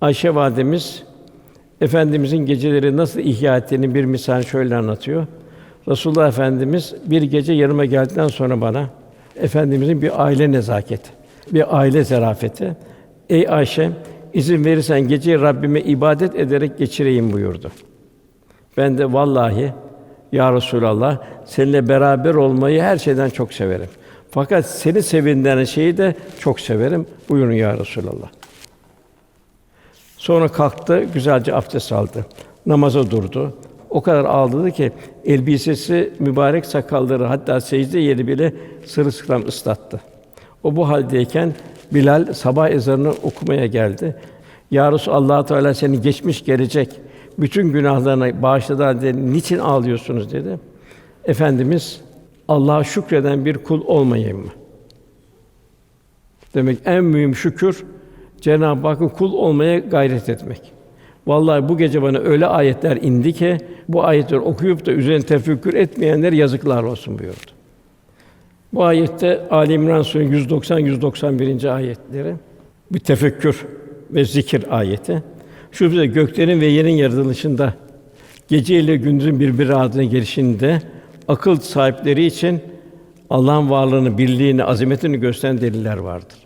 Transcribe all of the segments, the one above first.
Ayşe validemiz Efendimizin geceleri nasıl ihya ettiğini bir misal şöyle anlatıyor. Resulullah Efendimiz bir gece yanıma geldikten sonra bana Efendimizin bir aile nezaketi, bir aile zarafeti. Ey Ayşe, izin verirsen geceyi Rabbime ibadet ederek geçireyim buyurdu. Ben de vallahi ya Resulallah seninle beraber olmayı her şeyden çok severim. Fakat seni sevindiren şeyi de çok severim. Buyurun ya Resulallah. Sonra kalktı, güzelce abdest aldı. Namaza durdu. O kadar ağladı ki elbisesi mübarek sakalları hatta secde yeri bile sırılsıklam ıslattı. O bu haldeyken Bilal sabah ezanını okumaya geldi. Ya Allah Teala seni geçmiş gelecek bütün günahlarına bağışladı halde niçin ağlıyorsunuz dedi. Efendimiz Allah'a şükreden bir kul olmayayım mı? Demek en mühim şükür Cenab-ı Hakk'ın kul olmaya gayret etmek. Vallahi bu gece bana öyle ayetler indi ki bu ayetleri okuyup da üzerine tefekkür etmeyenler yazıklar olsun buyurdu. Bu ayette Ali İmran Suresi 190 191. ayetleri bir tefekkür ve zikir ayeti. Şu bize göklerin ve yerin yaratılışında gece ile gündüzün birbiri ardına gelişinde akıl sahipleri için Allah'ın varlığını, birliğini, azametini gösteren deliller vardır.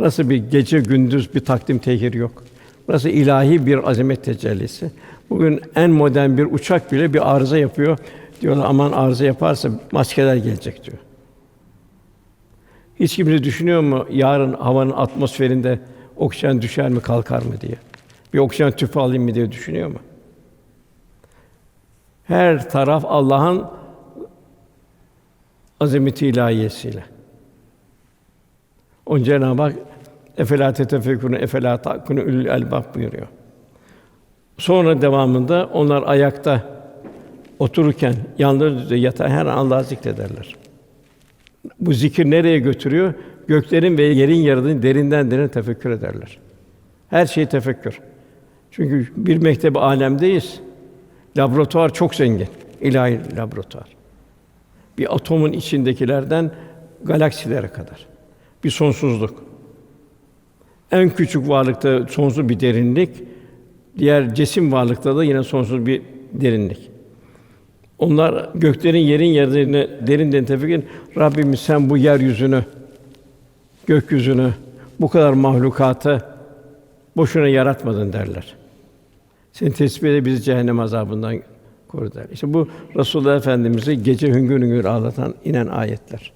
Nasıl bir gece gündüz bir takdim tehir yok. Nasıl ilahi bir azamet tecellisi. Bugün en modern bir uçak bile bir arıza yapıyor. Diyorlar aman arıza yaparsa maskeler gelecek diyor. Hiç kimse düşünüyor mu yarın havanın atmosferinde oksijen düşer mi kalkar mı diye. Bir oksijen tüpü alayım mı diye düşünüyor mu? Her taraf Allah'ın azameti ilahiyesiyle. Onun Cenab-ı Hak efela tetefekkürün efela takkunu ül elbab buyuruyor. Sonra devamında onlar ayakta otururken yalnız yatağa her an Allah'ı zikrederler. Bu zikir nereye götürüyor? Göklerin ve yerin yaradığını derinden derine tefekkür ederler. Her şey tefekkür. Çünkü bir mektep alemdeyiz. Laboratuvar çok zengin. ilahi laboratuvar. Bir atomun içindekilerden galaksilere kadar. Bir sonsuzluk. En küçük varlıkta sonsuz bir derinlik, diğer cesim varlıkta da yine sonsuz bir derinlik. Onlar göklerin yerin yerini derinden tefekkür Rabbimiz sen bu yeryüzünü, gökyüzünü, bu kadar mahlukatı boşuna yaratmadın derler. Seni tesbih ede bizi cehennem azabından koru der. İşte bu Resulullah Efendimizi gece hüngür hüngür ağlatan inen ayetler.